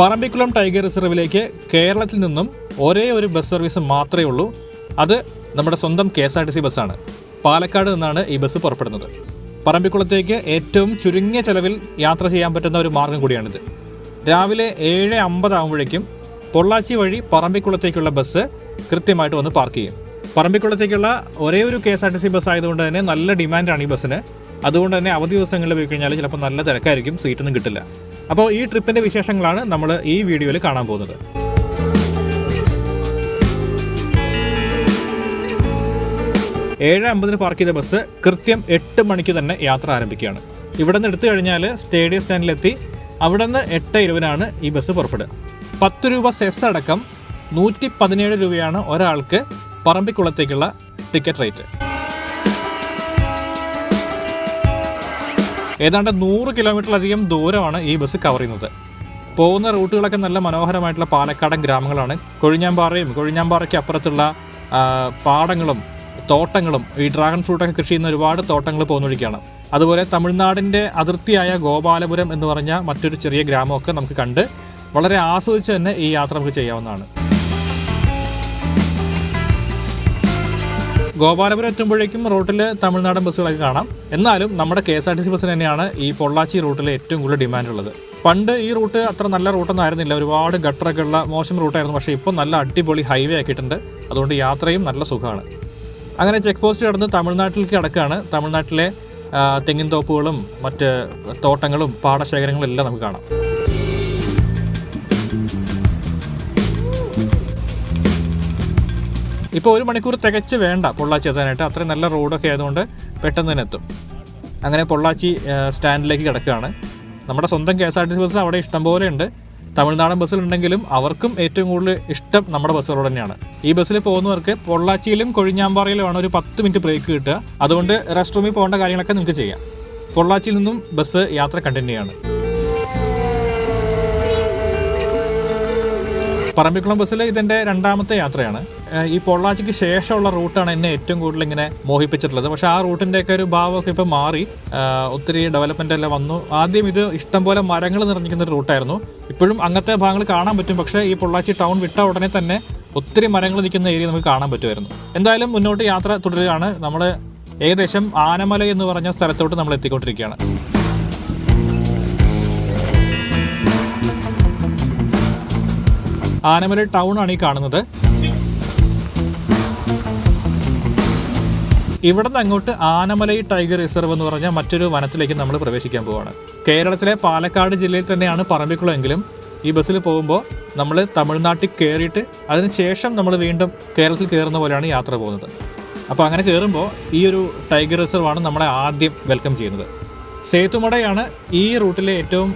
Parambikulam tiger റിസർവിലേക്ക് കേരളത്തിൽ നിന്നും ഒരേ ഒരു ബസ് സർവീസ് മാത്രമേ ഉള്ളൂ. അത് നമ്മുടെ സ്വന്തം K S R T C ബസ്സാണ്. പാലക്കാട് നിന്നാണ് ഈ ബസ് പുറപ്പെടുന്നത്. പറമ്പിക്കുളത്തേക്ക് ഏറ്റവും ചുരുങ്ങിയ ചെലവിൽ യാത്ര ചെയ്യാൻ പറ്റുന്ന ഒരു മാർഗം കൂടിയാണിത്. രാവിലെ ഏഴ് അമ്പതാകുമ്പോഴേക്കും പൊള്ളാച്ചി വഴി പറമ്പിക്കുളത്തേക്കുള്ള ബസ് കൃത്യമായിട്ട് വന്ന് പാർക്ക് ചെയ്യും. പറമ്പിക്കുളത്തേക്കുള്ള ഒരേ ഒരു K S R T C bus ആയതുകൊണ്ട് തന്നെ നല്ല ഡിമാൻഡാണ് ഈ ബസ്സിന്. അതുകൊണ്ട് തന്നെ അവധി ദിവസങ്ങളിൽ പോയി കഴിഞ്ഞാൽ ചിലപ്പോൾ നല്ല തിരക്കായിരിക്കും സീറ്റൊന്നും കിട്ടില്ല. അപ്പോൾ ഈ ട്രിപ്പിന്റെ വിശേഷങ്ങളാണ് നമ്മൾ ഈ വീഡിയോയിൽ കാണാൻ പോകുന്നത്. ഏഴ് അമ്പതിന് പാർക്ക് ചെയ്ത ബസ് കൃത്യം എട്ട് മണിക്ക് തന്നെ യാത്ര ആരംഭിക്കുകയാണ്. ഇവിടെ നിന്ന് എടുത്തു കഴിഞ്ഞാൽ സ്റ്റേഡിയം സ്റ്റാൻഡിലെത്തി അവിടെ നിന്ന് എട്ട് ഇരുപതിനാണ് ഈ ബസ് പുറപ്പെടുക. പത്ത് രൂപ സെസ് അടക്കം നൂറ്റി പതിനേഴ് രൂപയാണ് ഒരാൾക്ക് പറമ്പിക്കുളത്തേക്കുള്ള ടിക്കറ്റ് റേറ്റ്. ഏതാണ്ട് നൂറ് കിലോമീറ്ററിലധികം ദൂരമാണ് ഈ ബസ് കവർ ചെയ്യുന്നത്. പോകുന്ന റൂട്ടുകളൊക്കെ നല്ല മനോഹരമായിട്ടുള്ള പാലക്കാടൻ ഗ്രാമങ്ങളാണ്. കൊഴിഞ്ഞാമ്പാറയും കൊഴിഞ്ഞാമ്പാറയ്ക്ക് അപ്പുറത്തുള്ള പാടങ്ങളും തോട്ടങ്ങളും ഈ ഡ്രാഗൺ ഫ്രൂട്ടൊക്കെ കൃഷി ചെയ്യുന്ന ഒരുപാട് തോട്ടങ്ങൾ പോകുന്ന വഴിക്കാണ് അതുപോലെ തമിഴ്നാടിന്റെ അതിർത്തിയായ ഗോപാലപുരം എന്ന് പറഞ്ഞ മറ്റൊരു ചെറിയ ഗ്രാമമൊക്കെ നമുക്ക് കണ്ട് വളരെ ആസ്വദിച്ച് തന്നെ ഈ യാത്ര നമുക്ക് ചെയ്യാവുന്നതാണ്. ഗോപാലപുരം എത്തുമ്പോഴേക്കും റൂട്ടിൽ തമിഴ്നാടൻ ബസ്സുകളൊക്കെ കാണാം. എന്നാലും നമ്മുടെ K S R T C ബസ്സിന് തന്നെയാണ് ഈ പൊള്ളാച്ചി റൂട്ടിൽ ഏറ്റവും കൂടുതൽ ഡിമാൻഡ് ഉള്ളത്. പണ്ട് ഈ റൂട്ട് അത്ര നല്ല റൂട്ടൊന്നും ആയിരുന്നില്ല. ഒരുപാട് ഗട്ടറൊക്കെ ഉള്ള മോശം റൂട്ടായിരുന്നു. പക്ഷേ ഇപ്പോൾ നല്ല അടിപൊളി ഹൈവേ ആക്കിയിട്ടുണ്ട്. അതുകൊണ്ട് യാത്രയും നല്ല സുഖമാണ്. അങ്ങനെ ചെക്ക് പോസ്റ്റ് കടന്ന് തമിഴ്നാട്ടിലേക്ക് കിടക്കുകയാണ്. തമിഴ്നാട്ടിലെ തെങ്ങിൻ തോപ്പുകളും മറ്റ് തോട്ടങ്ങളും പാടശേഖരങ്ങളും എല്ലാം നമുക്ക് കാണാം. ഇപ്പോൾ ഒരു മണിക്കൂർ തികച്ച് വേണ്ട പൊള്ളാച്ചി എത്താനായിട്ട്. അത്രയും നല്ല റോഡൊക്കെ ആയതുകൊണ്ട് പെട്ടെന്ന് തന്നെ എത്തും. അങ്ങനെ പൊള്ളാച്ചി സ്റ്റാൻഡിലേക്ക് കിടക്കുകയാണ്. നമ്മുടെ സ്വന്തം K S R T C bus അവിടെ ഇഷ്ടംപോലെ ഉണ്ട്. തമിഴ്നാടൻ ബസ്സിലുണ്ടെങ്കിലും അവർക്കും ഏറ്റവും കൂടുതൽ ഇഷ്ടം നമ്മുടെ ബസ്സുകളോട് തന്നെയാണ്. ഈ ബസ്സിൽ പോകുന്നവർക്ക് പൊള്ളാച്ചിയിലും കൊഴിഞ്ഞാമ്പാറയിലുമാണ് ഒരു പത്ത് മിനിറ്റ് ബ്രേക്ക് കിട്ടുക. അതുകൊണ്ട് റെസ്റ്റ് റൂമിൽ പോകേണ്ട കാര്യങ്ങളൊക്കെ നിങ്ങൾക്ക് ചെയ്യാം. പൊള്ളാച്ചിയിൽ നിന്നും ബസ് യാത്ര കണ്ടിന്യൂ ചെയ്യാണ്. പറമ്പിക്കുളം ബസ്സിൽ ഇതെന്റെ രണ്ടാമത്തെ യാത്രയാണ്. ഈ പൊള്ളാച്ചിക്ക് ശേഷമുള്ള റൂട്ടാണ് എന്നെ ഏറ്റവും കൂടുതൽ ഇങ്ങനെ മോഹിപ്പിച്ചിട്ടുള്ളത്. പക്ഷേ ആ റൂട്ടിന്റെയൊക്കെ ഒരു ഭാവമൊക്കെ ഇപ്പോൾ മാറി. ഒത്തിരി ഡെവലപ്മെന്റ് എല്ലാം വന്നു. ആദ്യം ഇത് ഇഷ്ടംപോലെ മരങ്ങൾ നിറഞ്ഞിരിക്കുന്ന ഒരു റൂട്ടായിരുന്നു. ഇപ്പോഴും അങ്ങനത്തെ ഭാഗങ്ങൾ കാണാൻ പറ്റും. പക്ഷേ ഈ പൊള്ളാച്ചി ടൗൺ വിട്ട ഉടനെ തന്നെ ഒത്തിരി മരങ്ങൾ നിൽക്കുന്ന ഏരിയ നമുക്ക് കാണാൻ പറ്റുമായിരുന്നു. എന്തായാലും മുന്നോട്ട് യാത്ര തുടരുകയാണ്. നമ്മൾ ഏകദേശം ആനമല എന്ന് പറഞ്ഞ സ്ഥലത്തോട്ട് നമ്മൾ എത്തിക്കൊണ്ടിരിക്കുകയാണ്. ആനമല ടൗൺ ആണ് ഈ കാണുന്നത്. ഇവിടെ നിന്ന് അങ്ങോട്ട് ആനമലൈ ടൈഗർ റിസർവ് എന്ന് പറഞ്ഞ മറ്റൊരു വനത്തിലേക്ക് നമ്മൾ പ്രവേശിക്കാൻ പോവുകയാണ് കേരളത്തിലെ പാലക്കാട് ജില്ലയിൽ തന്നെയാണ് പറമ്പിക്കുളം എങ്കിലും ഈ ബസ്സിൽ പോകുമ്പോൾ നമ്മൾ തമിഴ്നാട്ടിൽ കയറിയിട്ട് അതിനുശേഷം നമ്മൾ വീണ്ടും കേരളത്തിൽ കയറുന്ന പോലെയാണ് യാത്ര പോകുന്നത്. അപ്പോൾ അങ്ങനെ കയറുമ്പോൾ ഈ ഒരു ടൈഗർ റിസർവാണ് നമ്മളെ ആദ്യം വെൽക്കം ചെയ്യുന്നത്. സേതുമടയാണ് ഈ റൂട്ടിലെ ഏറ്റവും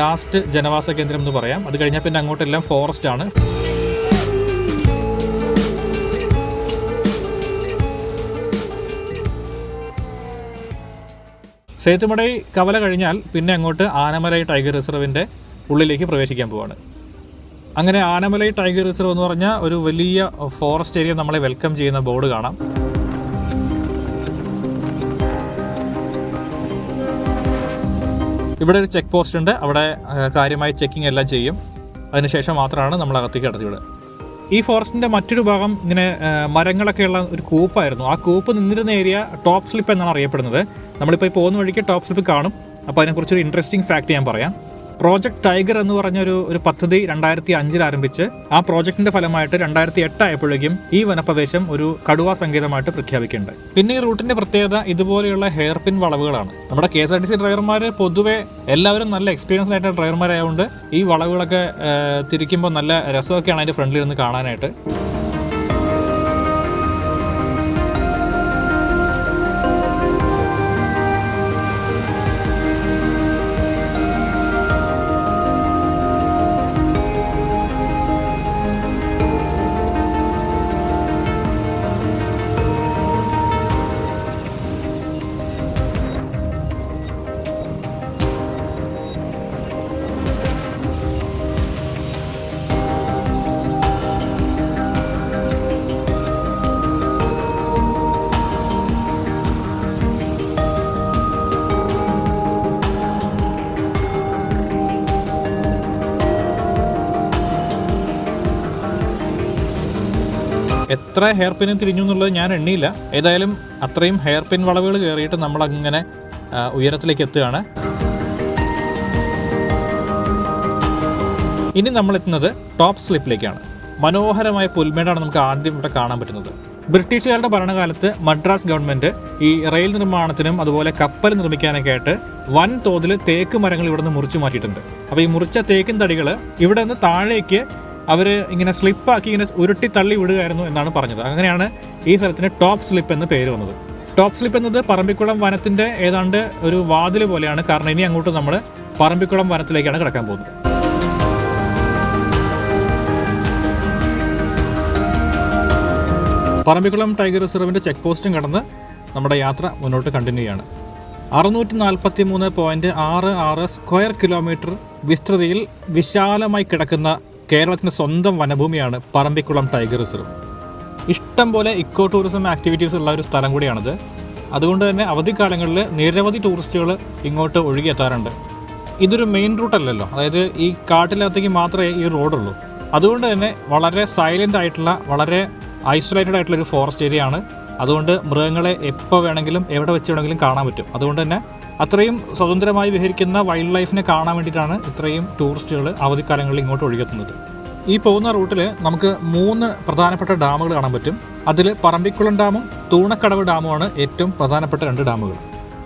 ലാസ്റ്റ് ജനവാസ കേന്ദ്രം എന്ന് പറയാം. അത് കഴിഞ്ഞാൽ പിന്നെ അങ്ങോട്ടെല്ലാം ഫോറസ്റ്റ് ആണ് സേത്തുമടൈ കവല കഴിഞ്ഞാൽ പിന്നെ അങ്ങോട്ട് ആനമലൈ ടൈഗർ റിസർവിന്റെ ഉള്ളിലേക്ക് പ്രവേശിക്കാൻ പോവാണ്. അങ്ങനെ ആനമലൈ ടൈഗർ റിസർവ് എന്ന് പറഞ്ഞാൽ ഒരു വലിയ ഫോറസ്റ്റ് ഏരിയ നമ്മളെ വെൽക്കം ചെയ്യുന്ന ബോർഡ് കാണാം. ഇവിടെ ഒരു ചെക്ക് പോസ്റ്റ് ഉണ്ട്. അവിടെ കാര്യമായി ചെക്കിംഗ് എല്ലാം ചെയ്യും. അതിനുശേഷം മാത്രമാണ് നമ്മൾ അകത്തേക്ക് കടത്തിവിടുക. ഈ ഫോറസ്റ്റിന്റെ മറ്റൊരു ഭാഗം ഇങ്ങനെ മരങ്ങളൊക്കെ ഉള്ള ഒരു കൂപ്പായിരുന്നു. ആ കൂപ്പ് നിന്നിരുന്ന ഏരിയ ടോപ്പ് സ്ലിപ്പ് എന്നാണ് അറിയപ്പെടുന്നത്. നമ്മളിപ്പോൾ ഈ പോകുന്ന വഴിക്ക് ടോപ്പ് സ്ലിപ്പ് കാണും. അപ്പോൾ അതിനെക്കുറിച്ചൊരു ഇൻട്രസ്റ്റിംഗ് ഫാക്ട് ഞാൻ പറയാം. പ്രോജക്ട് ടൈഗർ എന്ന് പറഞ്ഞ ഒരു പദ്ധതി രണ്ടായിരത്തി അഞ്ചിൽ ആരംഭിച്ച് ആ പ്രോജക്ടിന്റെ ഫലമായിട്ട് രണ്ടായിരത്തി എട്ട് ആയപ്പോഴേക്കും ഈ വനപ്രദേശം ഒരു കടുവാ സംഗീതമായിട്ട് പ്രഖ്യാപിക്കുന്നുണ്ടായി പിന്നെ ഈ റൂട്ടിന്റെ പ്രത്യേകത ഇതുപോലെയുള്ള ഹെയർ പിൻ വളവുകളാണ്. നമ്മുടെ K S R T C ഡ്രൈവർമാർ പൊതുവെ എല്ലാവരും നല്ല എക്സ്പീരിയൻസ് ആയിട്ട് ഡ്രൈവർമാരായതുകൊണ്ട് ഈ വളവുകളൊക്കെ തിരിക്കുമ്പോൾ നല്ല രസമൊക്കെയാണ് അതിന്റെ ഫ്രണ്ടിൽ നിന്ന് കാണാനായിട്ട്. എത്ര ഹെയർ പിന്നും തിരിഞ്ഞു എന്നുള്ളത് ഞാൻ എണ്ണിയില്ല. ഏതായാലും അത്രയും ഹെയർ പിൻ വളവുകൾ കയറിയിട്ട് നമ്മൾ അങ്ങനെ ഉയരത്തിലേക്ക് എത്തുകയാണ്. ഇനി നമ്മൾ എത്തുന്നത് ടോപ്പ് സ്ലിപ്പിലേക്കാണ് മനോഹരമായ പുൽമേടാണ് നമുക്ക് ആദ്യം ഇവിടെ കാണാൻ പറ്റുന്നത്. ബ്രിട്ടീഷുകാരുടെ ഭരണകാലത്ത് മദ്രാസ് ഗവൺമെന്റ് ഈ റെയിൽ നിർമ്മാണത്തിനും അതുപോലെ കപ്പൽ നിർമ്മിക്കാനൊക്കെ ആയിട്ട് വൻ തോതിൽ തേക്ക് മരങ്ങൾ ഇവിടെ നിന്ന് മുറിച്ചു മാറ്റിയിട്ടുണ്ട്. അപ്പോൾ ഈ മുറിച്ച തേക്കിൻ തടികൾ ഇവിടെ നിന്ന് താഴേക്ക് അവർ ഇങ്ങനെ സ്ലിപ്പാക്കി ഇങ്ങനെ ഉരുട്ടി തള്ളി വിടുകയായിരുന്നു എന്നാണ് പറഞ്ഞത്. അങ്ങനെയാണ് ഈ സ്ഥലത്തിന് ടോപ്പ് സ്ലിപ്പ് എന്ന് പേര് വന്നത്. ടോപ്പ് സ്ലിപ്പ് എന്നത് പറമ്പിക്കുളം വനത്തിന്റെ ഏതാണ്ട് ഒരു വാതിൽ പോലെയാണ്. കാരണം ഇനി അങ്ങോട്ട് നമ്മൾ പറമ്പിക്കുളം വനത്തിലേക്കാണ് കിടക്കാൻ പോകുന്നത്. പറമ്പിക്കുളം ടൈഗർ റിസർവിന്റെ ചെക്ക് പോസ്റ്റും കടന്ന് നമ്മുടെ യാത്ര മുന്നോട്ട് കണ്ടിന്യൂ ചെയ്യാണ്. അറുന്നൂറ്റി നാൽപ്പത്തി മൂന്ന് പോയിന്റ് ആറ് ആറ് സ്ക്വയർ കിലോമീറ്റർ വിസ്തൃതിയിൽ വിശാലമായി കിടക്കുന്ന കേരളത്തിന്റെ സ്വന്തം വനഭൂമിയാണ് പറമ്പിക്കുളം ടൈഗർ റിസർവ്. ഇഷ്ടം പോലെ ഇക്കോ ടൂറിസം ആക്ടിവിറ്റീസ് ഉള്ള ഒരു സ്ഥലം കൂടിയാണിത്. അതുകൊണ്ട് തന്നെ അവധിക്കാലങ്ങളിൽ നിരവധി ടൂറിസ്റ്റുകൾ ഇങ്ങോട്ട് ഒഴുകിയെത്താറുണ്ട്. ഇതൊരു മെയിൻ റൂട്ട് അല്ലല്ലോ. അതായത് ഈ കാട്ടിനകത്തേക്ക് മാത്രമേ ഈ റോഡുള്ളൂ. അതുകൊണ്ട് തന്നെ വളരെ സൈലന്റ് ആയിട്ടുള്ള വളരെ ഐസൊലേറ്റഡ് ആയിട്ടുള്ള ഒരു ഫോറസ്റ്റ് ഏരിയ ആണ്. അതുകൊണ്ട് മൃഗങ്ങളെ എപ്പോൾ വേണമെങ്കിലും എവിടെ വെച്ച് വേണമെങ്കിലും കാണാൻ പറ്റും. അതുകൊണ്ട് തന്നെ അത്രയും സ്വതന്ത്രമായി വിഹരിക്കുന്ന വൈൽഡ് ലൈഫിനെ കാണാൻ വേണ്ടിയിട്ടാണ് ഇത്രയും ടൂറിസ്റ്റുകൾ അവധിക്കാലങ്ങളിൽ ഇങ്ങോട്ട് ഒഴുകെത്തുന്നത് ഈ പോകുന്ന റൂട്ടിൽ നമുക്ക് മൂന്ന് പ്രധാനപ്പെട്ട ഡാമുകൾ കാണാൻ പറ്റും. അതിൽ പറമ്പിക്കുളം ഡാമും തൂണക്കടവ് ഡാമുമാണ് ഏറ്റവും പ്രധാനപ്പെട്ട രണ്ട് ഡാമുകൾ.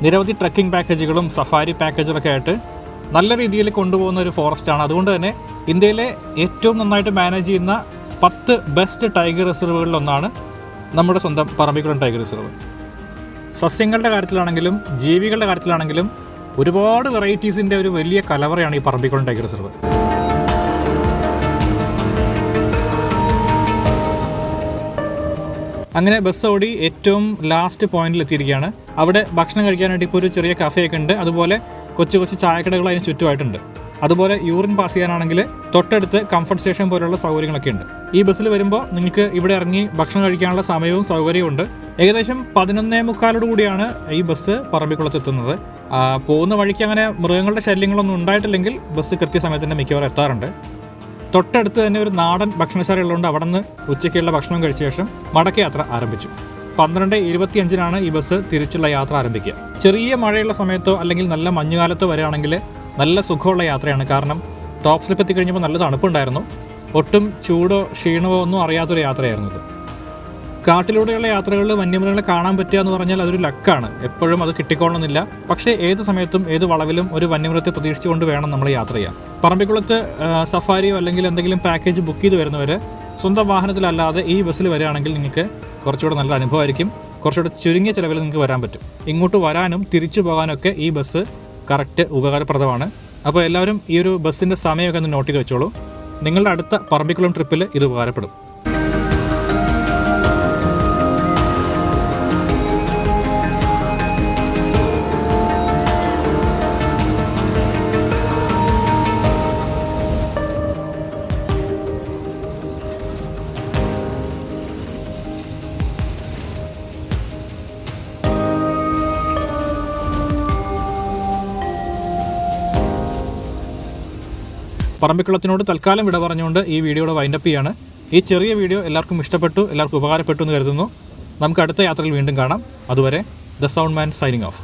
നിരവധി ട്രക്കിംഗ് പാക്കേജുകളും സഫാരി പാക്കേജുകളൊക്കെ ആയിട്ട് നല്ല രീതിയിൽ കൊണ്ടുപോകുന്ന ഒരു ഫോറസ്റ്റാണ്. അതുകൊണ്ട് തന്നെ ഇന്ത്യയിലെ ഏറ്റവും നന്നായിട്ട് മാനേജ് ചെയ്യുന്ന പത്ത് ബെസ്റ്റ് ടൈഗർ റിസർവുകളിലൊന്നാണ് നമ്മുടെ സ്വന്തം പറമ്പിക്കുളം ടൈഗർ റിസർവ്. സസ്യങ്ങളുടെ കാര്യത്തിലാണെങ്കിലും ജീവികളുടെ കാര്യത്തിലാണെങ്കിലും ഒരുപാട് വെറൈറ്റീസിന്റെ ഒരു വലിയ കലവറയാണ് ഈ പറമ്പിക്കുളം ടൈഗർ റിസർവ്. അങ്ങനെ ബസ് ഓടി ഏറ്റവും ലാസ്റ്റ് പോയിന്റിൽ എത്തിയിരിക്കുകയാണ് അവിടെ ഭക്ഷണം കഴിക്കാനായിട്ട് ഇപ്പോൾ ഒരു ചെറിയ കഫേയൊക്കെ ഉണ്ട്. അതുപോലെ കൊച്ചു കൊച്ചു ചായക്കടകൾ അതിന് ചുറ്റുമായിട്ടുണ്ട്. അതുപോലെ യൂറിൻ പാസ് ചെയ്യാനാണെങ്കിൽ തൊട്ടടുത്ത് കംഫർട്ട് സ്റ്റേഷൻ പോലുള്ള സൗകര്യങ്ങളൊക്കെ ഉണ്ട്. ഈ ബസ്സിൽ വരുമ്പോൾ നിങ്ങൾക്ക് ഇവിടെ ഇറങ്ങി ഭക്ഷണം കഴിക്കാനുള്ള സമയവും സൗകര്യവും ഉണ്ട്. ഏകദേശം പതിനൊന്നേ മുക്കാലോട് കൂടിയാണ് ഈ ബസ് പറമ്പിക്കുളത്ത് എത്തുന്നത് പോകുന്ന വഴിക്ക് അങ്ങനെ മൃഗങ്ങളുടെ ശല്യങ്ങളൊന്നും ഉണ്ടായിട്ടില്ലെങ്കിൽ ബസ് കൃത്യസമയത്ത് തന്നെ മിക്കവാറും എത്താറുണ്ട്. തൊട്ടടുത്ത് തന്നെ ഒരു നാടൻ ഭക്ഷണശാല ഉള്ളതുകൊണ്ട് അവിടെ നിന്ന് ഉച്ചയ്ക്കുള്ള ഭക്ഷണം കഴിച്ച ശേഷം മടക്കയാത്ര ആരംഭിച്ചു. പന്ത്രണ്ട് ഇരുപത്തിയഞ്ചിനാണ് ഈ ബസ് തിരിച്ചുള്ള യാത്ര ആരംഭിക്കുക. ചെറിയ മഴയുള്ള സമയത്തോ അല്ലെങ്കിൽ നല്ല മഞ്ഞുകാലത്തോ വരികയാണെങ്കിൽ നല്ല സുഖമുള്ള യാത്രയാണ്. കാരണം ടോപ്പ് സ്ലിപ്പ് എത്തിക്കഴിഞ്ഞപ്പോൾ നല്ല തണുപ്പുണ്ടായിരുന്നു. ഒട്ടും ചൂടോ ക്ഷീണമോ ഒന്നും അറിയാത്തൊരു യാത്രയായിരുന്നു ഇത്. കാട്ടിലൂടെയുള്ള യാത്രകളിൽ വന്യമൃഗങ്ങളെ കാണാൻ പറ്റുക എന്ന് പറഞ്ഞാൽ അതൊരു ലക്കാണ്. എപ്പോഴും അത് കിട്ടിക്കൊള്ളണമെന്നില്ല. പക്ഷേ ഏത് സമയത്തും ഏത് വളവിലും ഒരു വന്യമൃഗത്തെ പ്രതീക്ഷിച്ചുകൊണ്ട് വേണം നമ്മൾ യാത്ര ചെയ്യാൻ. പറമ്പിക്കുളത്ത് സഫാരിയോ അല്ലെങ്കിൽ എന്തെങ്കിലും പാക്കേജ് ബുക്ക് ചെയ്ത് വരുന്നവർ സ്വന്തം വാഹനത്തിലല്ലാതെ ഈ ബസ്സിൽ വരികയാണെങ്കിൽ നിങ്ങൾക്ക് കുറച്ചുകൂടെ നല്ല അനുഭവമായിരിക്കും. കുറച്ചുകൂടെ ചുരുങ്ങിയ ചിലവിൽ നിങ്ങൾക്ക് വരാൻ പറ്റും. ഇങ്ങോട്ട് വരാനും തിരിച്ചു പോകാനൊക്കെ ഈ ബസ് കറക്റ്റ് ഉപകാരപ്രദമാണ്. അപ്പോൾ എല്ലാവരും ഈ ഒരു ബസ്സിന്റെ സമയമൊക്കെ ഒന്ന് നോട്ട് ചെയ്ത് വെച്ചോളൂ. നിങ്ങളുടെ അടുത്ത പറമ്പിക്കുളം ട്രിപ്പിൽ ഇത് ഉപകാരപ്പെടും. പറമ്പിക്കുളത്തിനോട് തൽക്കാലം വിട പറഞ്ഞുകൊണ്ട് ഈ വീഡിയോയുടെ വൈൻഡപ്പ് ചെയ്യാണ്. ഈ ചെറിയ വീഡിയോ എല്ലാവർക്കും ഇഷ്ടപ്പെട്ടു എല്ലാവർക്കും ഉപകാരപ്പെട്ടു എന്ന് കരുതുന്നു. നമുക്ക് അടുത്ത യാത്രയിൽ വീണ്ടും കാണാം. അതുവരെ the sound man signing off